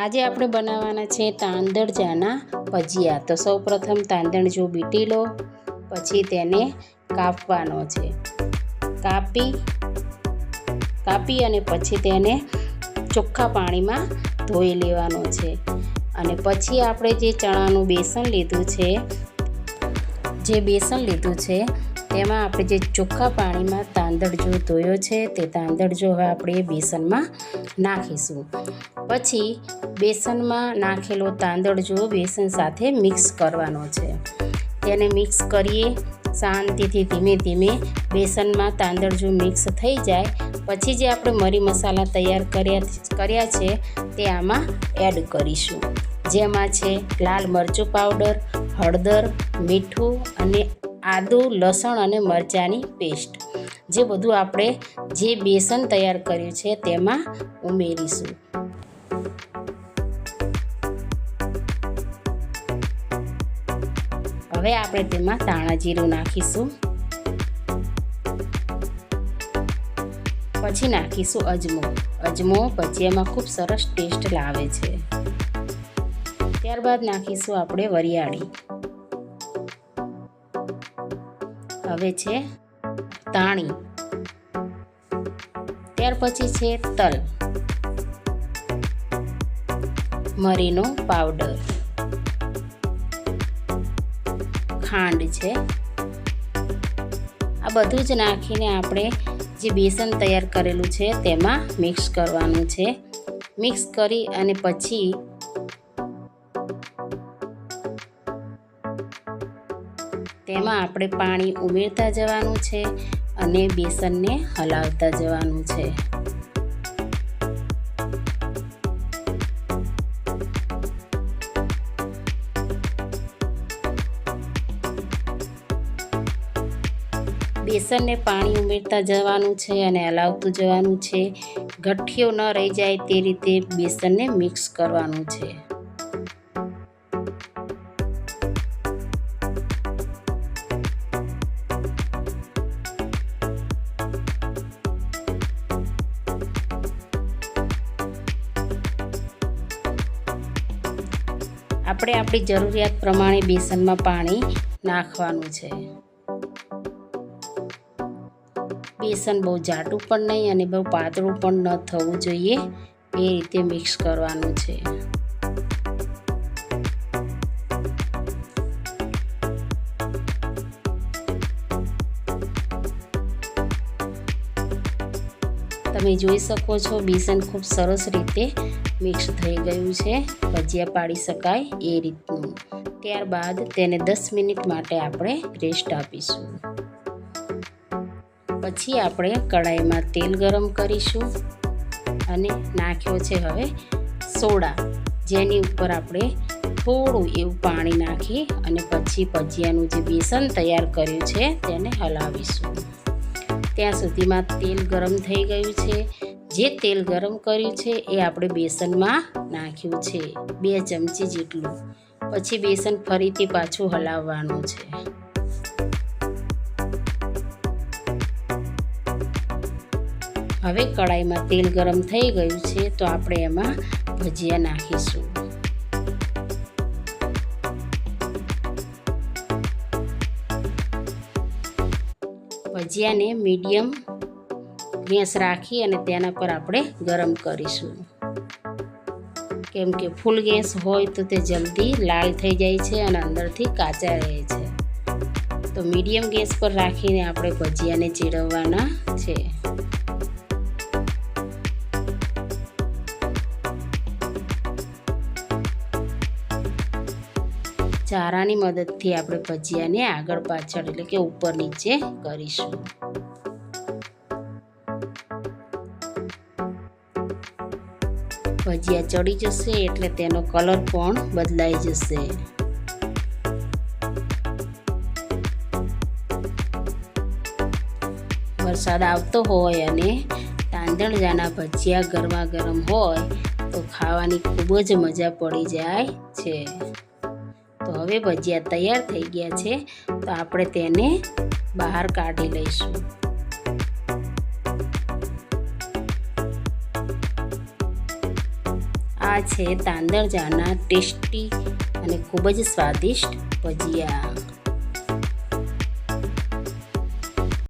આજે આપણે બનાવવાના છે તાંદળજાના ભજીયા. તો સૌપ્રથમ તાંદણ જો બીટી લો, પછી તેને કાપવાનો છે. કાપી કાપી અને પછી તેને ચોખ્ખા પાણીમાં ધોઈ લેવાનો છે. અને પછી આપણે જે ચણાનું બેસન લીધું છે, જે બેસન લીધું છે, તેમાં આપણે જે ચોખ્ખા પાણીમાં તાંદળ જો ધોયો છે, તે તાંદળ જો હવે આપણે બેસનમાં નાખીશું. પછી બેસનમાં નાખેલો તાંદળ જો બેસન સાથે મિક્સ કરવાનો છે. તેને મિક્સ કરીએ શાંતિથી ધીમે ધીમે બેસનમાં તાંદળ જો મિક્સ થઈ જાય, પછી જે આપણે મરી મસાલા તૈયાર કર્યા કર્યા છે તે આમાં એડ કરીશું. જેમાં છે લાલ મરચું પાવડર, હળદર, મીઠું અને આદુ, લસણ અને મરચાંની પેસ્ટ. જે બધું આપણે જે બેસન તૈયાર કર્યું છે તેમાં ઉમેરીશું. હવે આપણે તેમાં ધાણા જીરું નાખીશું. પછી નાખીશું અજમો. અજમો ભજીયામાં ખૂબ સરસ ટેસ્ટ લાવે છે. ત્યારબાદ નાખીશું આપણે વરિયાળી. હવે છે તાણી ત્યાર પછી છે તલ. મરીનો પાવડર. ખાંડ છે. આ બધું જ નાખીને આપણે જે બેસન તૈયાર કરેલું છે તેમાં મિક્સ કરવાનું છે. મિક્સ કરી અને પછી તેમાં આપણે પાણી ઉમેરતા જવાનું છે અને બેસનને હલાવતા જવાનું છે. બેસનને પાણી ઉમેરતા જવાનું છે અને હલાવતું જવાનું છે. ગઠ્ઠીઓ ન રહી જાય તે રીતે બેસનને મિક્સ કરવાનું છે. આપણે આપણી જરૂરિયાત પ્રમાણે બેસનમાં પાણી નાખવાનું છે. બેસન બહુ જાડું પણ નહીં અને બહુ પાતળું પણ ન થવું જોઈએ. એ રીતે મિક્સ કરવાનું છે. તમે જોઈ શકો છો બેસન ખૂબ સરસ રીતે મિક્સ થઈ ગયું છે. ભજીયા પાડી શકાય એ રીતનું. ત્યારબાદ તેને દસ મિનિટ માટે આપણે રેસ્ટ આપીશું. પછી આપણે કઢાઈમાં તેલ ગરમ કરીશું અને નાખ્યો છે હવે સોડા. જેની ઉપર આપણે થોડું એવું પાણી નાખી અને પછી ભજીયાનું જે બેસન તૈયાર કર્યું છે તેને હલાવીશું. ત્યાં સુધીમાં તેલ ગરમ થઈ ગયું છે. જે તેલ ગરમ કર્યું છે એ આપણે બેસનમાં નાખ્યું છે. બે ચમચી જેટલું. પછી બેસન ફરીથી પાછું હલાવવાનું છે. હવે કડાઈમાં તેલ ગરમ થઈ ગયું છે, તો આપણે એમાં ભજીયા નાખીશું. ભજીયાને મીડિયમ ગેસ રાખી અને તેના પર આપણે ગરમ કરીશું. કેમ કે ફૂલ ગેસ હોય તો તે જલ્દી લાલ થઈ જાય છે અને અંદરથી કાચા રહે છે. તો મીડિયમ ગેસ પર રાખીને આપણે ભજીયાને ચીડવવાના છે. ચારાની મદદથી આપણે ભજીયાને આગળ પાછળ એટલે કે ઉપર નીચે કરીશું. ભજીયા ચડી જશે એટલે તેનો કલર પણ બદલાઈ જશે. વરસાદ આવતો હોય અને તાંદળજાના ભજીયા ગરમા ગરમ હોય તો ખાવાની ખૂબ જ મજા પડી જાય છે. તો હવે ભજીયા તૈયાર થઈ ગયા છે. તો આપણે તેને બહાર કાઢી લઈશું. આ છે તાંદળજાના ટેસ્ટી અને ખૂબ જ સ્વાદિષ્ટ ભજીયા.